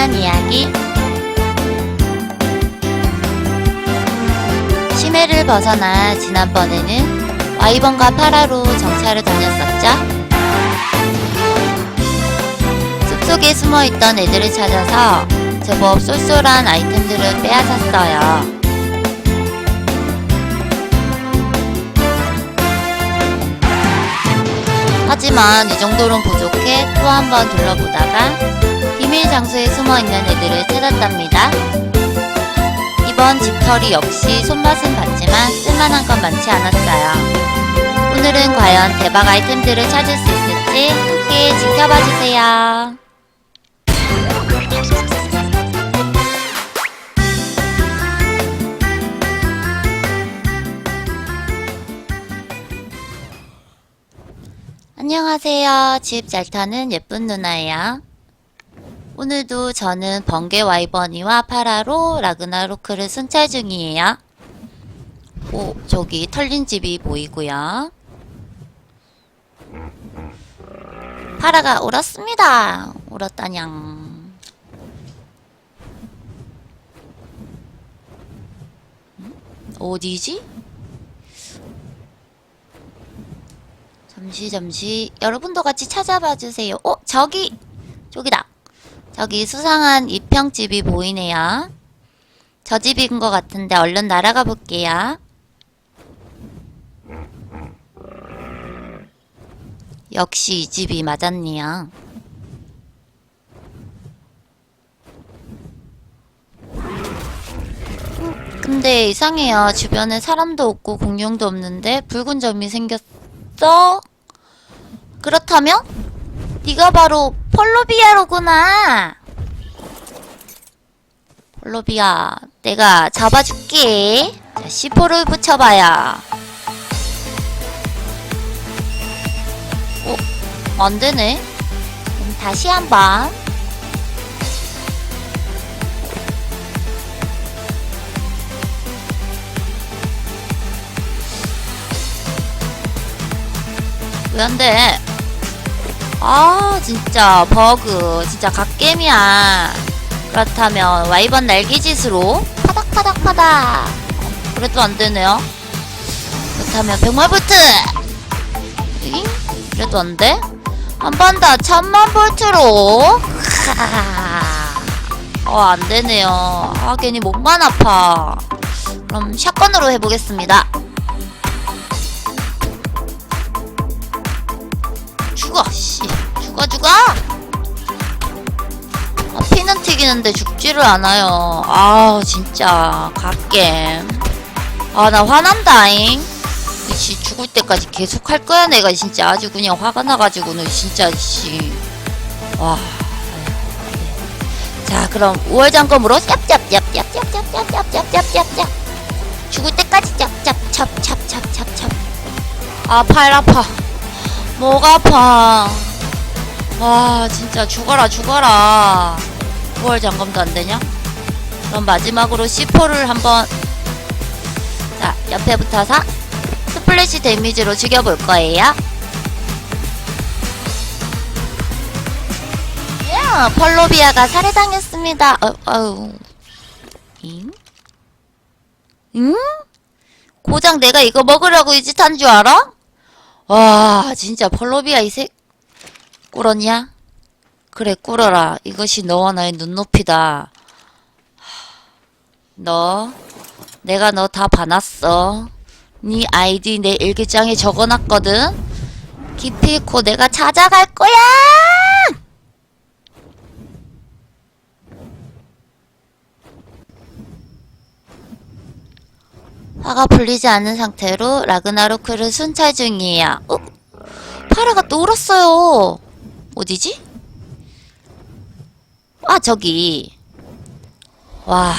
지난 이야기 심해를 벗어나 지난번에는 와이번과 파라로 정찰을 다녔었죠. 숲속에 숨어있던 애들을 찾아서 제법 쏠쏠한 아이템들을 빼앗았어요. 하지만 이 정도는 부족해 또 한 번 둘러보다가 비밀 장소에 숨어 있는 애들을 찾았답니다. 이번 집털이 역시 손맛은 봤지만 쓸만한 건 많지 않았어요. 오늘은 과연 대박 아이템들을 찾을 수 있을지 함께 지켜봐 주세요. 안녕하세요. 집 잘 타는 예쁜 누나예요. 오늘도 저는 번개 와이버니와 파라로 라그나로크를 순찰 중이에요. 오, 저기 털린 집이 보이고요. 파라가 울었습니다. 울었다냥. 음? 어디지? 잠시 잠시 여러분도 같이 찾아봐 주세요. 어 저기 저기다. 저기 수상한 이평집이 보이네요. 저 집인 것 같은데 얼른 날아가 볼게요. 역시 이 집이 맞았네요. 음, 근데 이상해요. 주변에 사람도 없고 공룡도 없는데 붉은 점이 생겼어? 그렇다면 네가 바로 폴로비아로구나. 폴로비아, 내가 잡아줄게. 자, C4를 붙여봐야. 어, 안 되네. 그럼 다시 한 번. 왜 안 돼? 아 진짜. 버그. 진짜 갓겜이야. 그렇다면 와이번 날개짓으로 파닥파닥 파닥. 어, 그래도 안되네요. 그렇다면 백말볼트. 잉? 그래도 안돼? 한 번 더 천만 볼트로. 어 안되네요. 아 괜히 목만 아파. 그럼 샷건으로 해보겠습니다 튀기는데 죽지를 않아요 아 진짜 갓겜 아 나 화난다잉 씨 죽을 때까지 계속 할 거야 내가 진짜 아주 그냥 화가 나가지고는 진짜 씨 와 자 그럼 5월 점검으로 짭짭짭짭짭짭짭짭짭짭짭짭 죽을 때까지 짭짭찹찹찹찹찹 아팔 아파 목 아파. 와, 진짜 죽어라, 죽어라. 9월 점검도 안 되냐? 그럼 마지막으로 C4를 한번, 자, 옆에 붙어서 스플래시 데미지로 죽여볼 거예요. 야, 펄로비아가 살해당했습니다. 어, 아유. 잉? 응? 고장 내가 이거 먹으려고 이 짓 한 줄 알아? 와 진짜 펄로비아 이새 꿇었냐? 그래 꿇어라 이것이 너와 나의 눈높이다 너 내가 너 다 봐놨어 네 아이디 내 일기장에 적어놨거든 기필코 내가 찾아갈 거야 화가 풀리지 않은 상태로 라그나로크를 순찰 중이에요. 어? 파라가 또 울었어요. 어디지? 아, 저기. 와,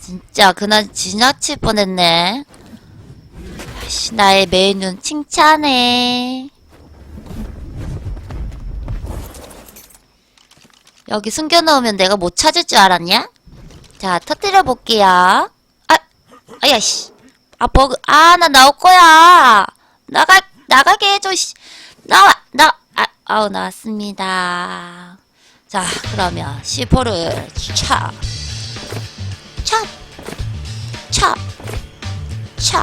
진짜 그날 지나칠 뻔했네. 아이씨, 나의 매눈 칭찬해. 여기 숨겨놓으면 내가 못 찾을 줄 알았냐? 자, 터뜨려 볼게요. 아, 아야, 씨. 아, 버그, 아, 나 나올 거야. 나가, 나가게 해줘, 씨. 나와, 나, 아, 아우, 나왔습니다. 자, 그러면 C4를 찹, 찹, 찹, 찹,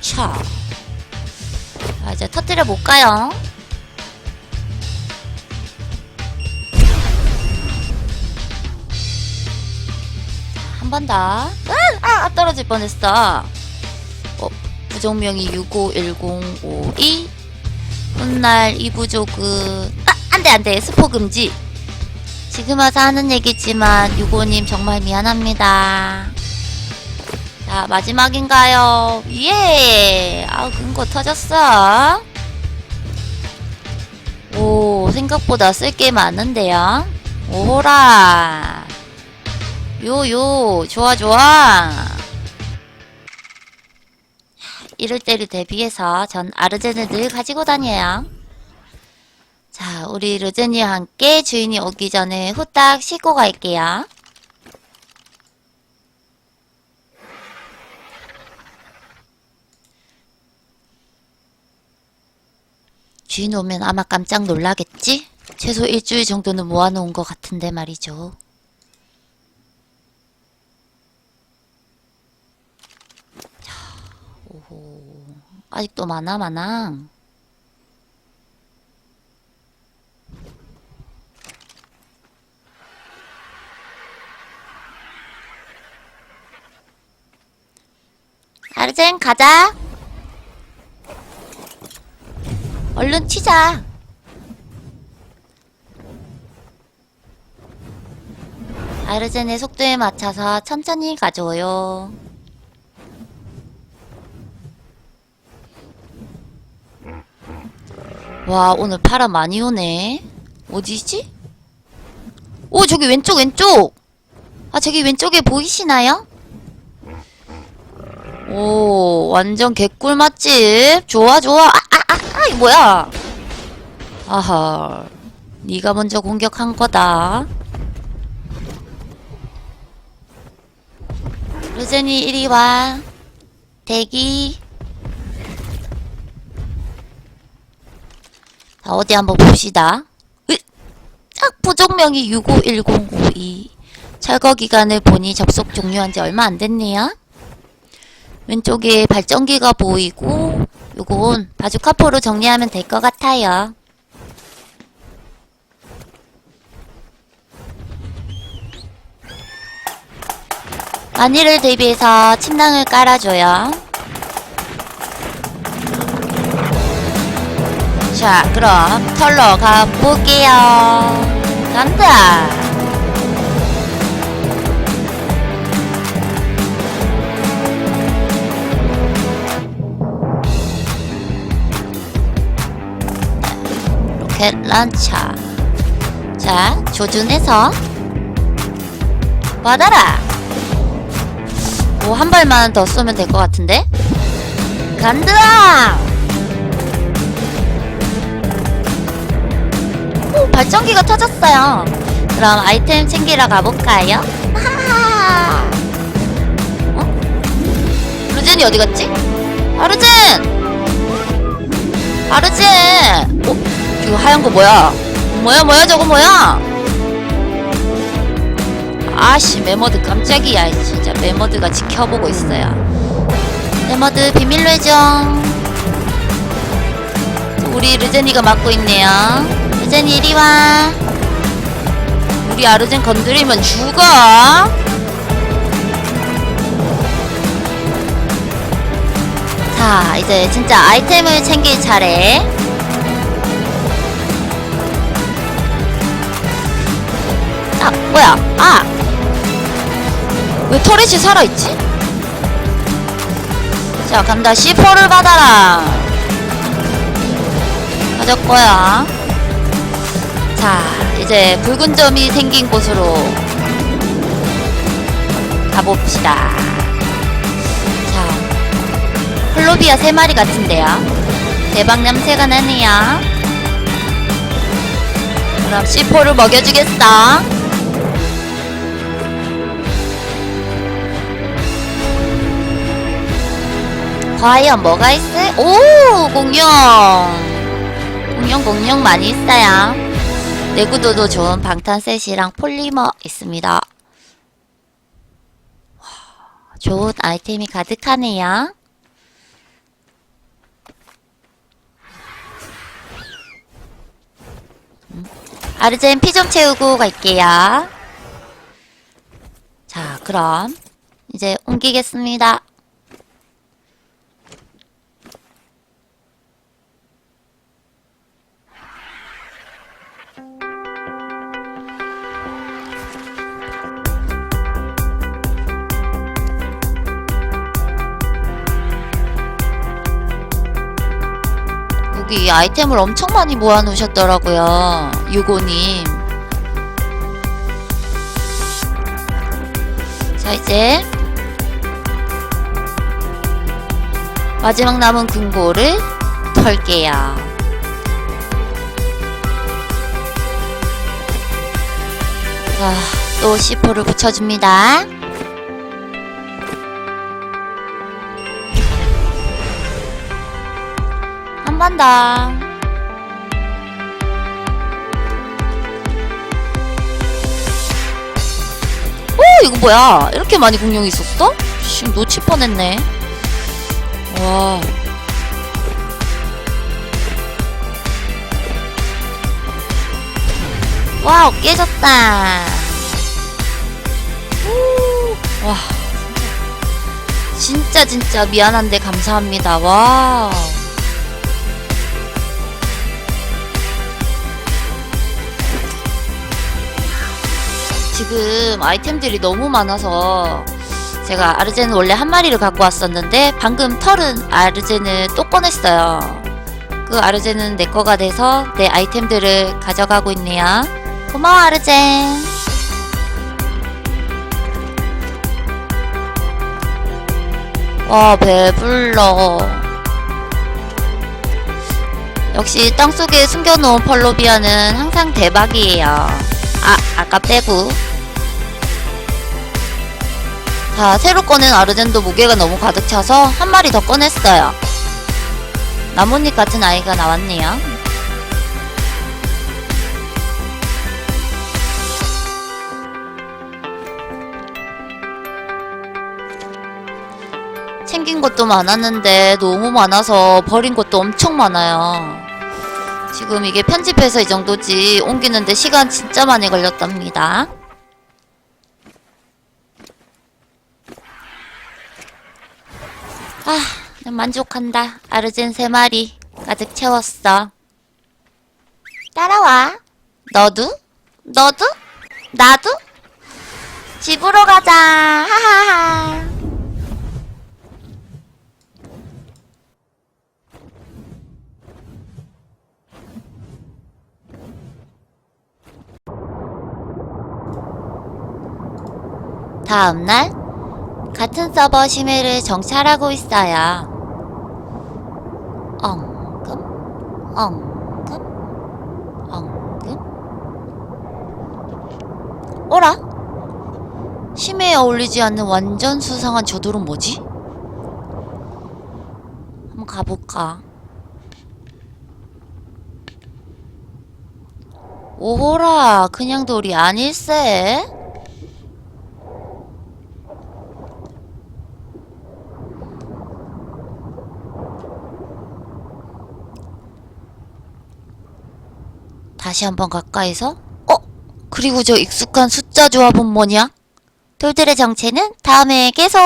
찹. 자, 이제 터뜨려 볼까요? 한 번 더. 아, 아, 떨어질 뻔했어. 어, 부정명이 651052. 훗날 이 부족은 아, 안 돼, 안 돼. 스포 금지. 지금 와서 하는 얘기지만 유고님 정말 미안합니다. 자, 마지막인가요? 예! 아우, 근거 터졌어. 오, 생각보다 쓸 게 많은데요? 오호라. 요요, 좋아, 좋아. 이럴 때를 대비해서 전 아르젠을 늘 가지고 다녀요. 자, 우리 르젠이와 함께 주인이 오기 전에 후딱 씻고 갈게요. 주인 오면 아마 깜짝 놀라겠지? 최소 일주일 정도는 모아놓은 것 같은데 말이죠. 아직도 많아, 많아. 아르젠, 가자. 얼른 튀자. 아르젠의 속도에 맞춰서 천천히 가져요. 와, 오늘 파라 많이 오네. 어디지? 오, 저기 왼쪽, 왼쪽! 아, 저기 왼쪽에 보이시나요? 오, 완전 개꿀 맛집. 좋아, 좋아. 아, 아, 아, 아, 이 뭐야? 아하, 네가 먼저 공격한 거다. 루젠이 이리 와. 대기. 자, 어디 한번 봅시다. 으, 딱 부족명이 651052. 철거 기간을 보니 접속 종료한 지 얼마 안 됐네요. 왼쪽에 발전기가 보이고 요건 바주카포로 정리하면 될 것 같아요. 만일을 대비해서 침낭을 깔아줘요. 자, 그럼 털러 가볼게요. 간다. 로켓 런처. 자, 조준해서 받아라. 오, 한 발만 더 쏘면 될 것 같은데? 간다! 오, 발전기가 터졌어요. 그럼 아이템 챙기러 가볼까요? 어? 루젠이 어디 갔지? 아르젠! 아르젠! 어? 이거 하얀 거 뭐야? 뭐야, 뭐야, 저거 뭐야? 아씨, 메모드 깜짝이야. 진짜 메모드가 지켜보고 있어요. 메모드 비밀로 해줘. 우리 르젠이가 맡고 있네요. 르젠이 이리 와. 우리 아르젠 건드리면 죽어. 자, 이제 진짜 아이템을 챙길 차례. 뭐야? 아! 왜 터렛이 살아있지? 자, 간다. C4를 받아라. 가졌고요. 자, 이제 붉은 점이 생긴 곳으로 가봅시다. 자, 플로비아 세 마리 같은데요. 대박 냄새가 나네요. 그럼 C4를 먹여주겠어. 과연 뭐가 있을? 오 공룡 공룡 공룡 많이 있어요 내구도도 좋은 방탄셋이랑 폴리머 있습니다. 와, 좋은 아이템이 가득하네요. 음, 아르젠 피 좀 채우고 갈게요. 자, 그럼 이제 옮기겠습니다. 여기 아이템을 엄청 많이 모아놓으셨더라고요. 유고님. 자, 이제 마지막 남은 금고를 털게요. 자, 또 C4를 붙여줍니다. 더. 오, 이거 뭐야? 이렇게 많이 공룡이 있었어? 씨, 놓칠 뻔했네. 와. 와우, 깨졌다. 오, 와. 진짜, 진짜 미안한데 감사합니다. 와우. 지금 아이템들이 너무 많아서 제가 아르제는 원래 한 마리를 갖고 왔었는데 방금 털은 아르제는 또 꺼냈어요. 그 아르제는 내 거가 돼서 내 아이템들을 가져가고 있네요. 고마워 아르젠. 와 배불러. 역시 땅속에 숨겨놓은 펄로비아는 항상 대박이에요. 아, 아까 빼고. 자, 새로 꺼낸 아르젠도 무게가 너무 가득 차서 한 마리 더 꺼냈어요. 나뭇잎 같은 아이가 나왔네요. 챙긴 것도 많았는데 너무 많아서 버린 것도 엄청 많아요. 지금 이게 편집해서 이 정도지 옮기는데 시간 진짜 많이 걸렸답니다. 아, 난 만족한다. 아르젠 세 마리 가득 채웠어. 따라와. 너도? 너도? 나도? 집으로 가자. 하하하. 다음날 같은 서버 심해를 정찰하고 있어요. 엉금, 엉금, 엉금. 어라? 심해에 어울리지 않는 완전 수상한 저 돌은 뭐지? 한번 가볼까? 오호라, 그냥 돌이 아닐세? 다시 한번 가까이서 어? 그리고 저 익숙한 숫자 조합은 뭐냐? 돌들의 정체는 다음에 계속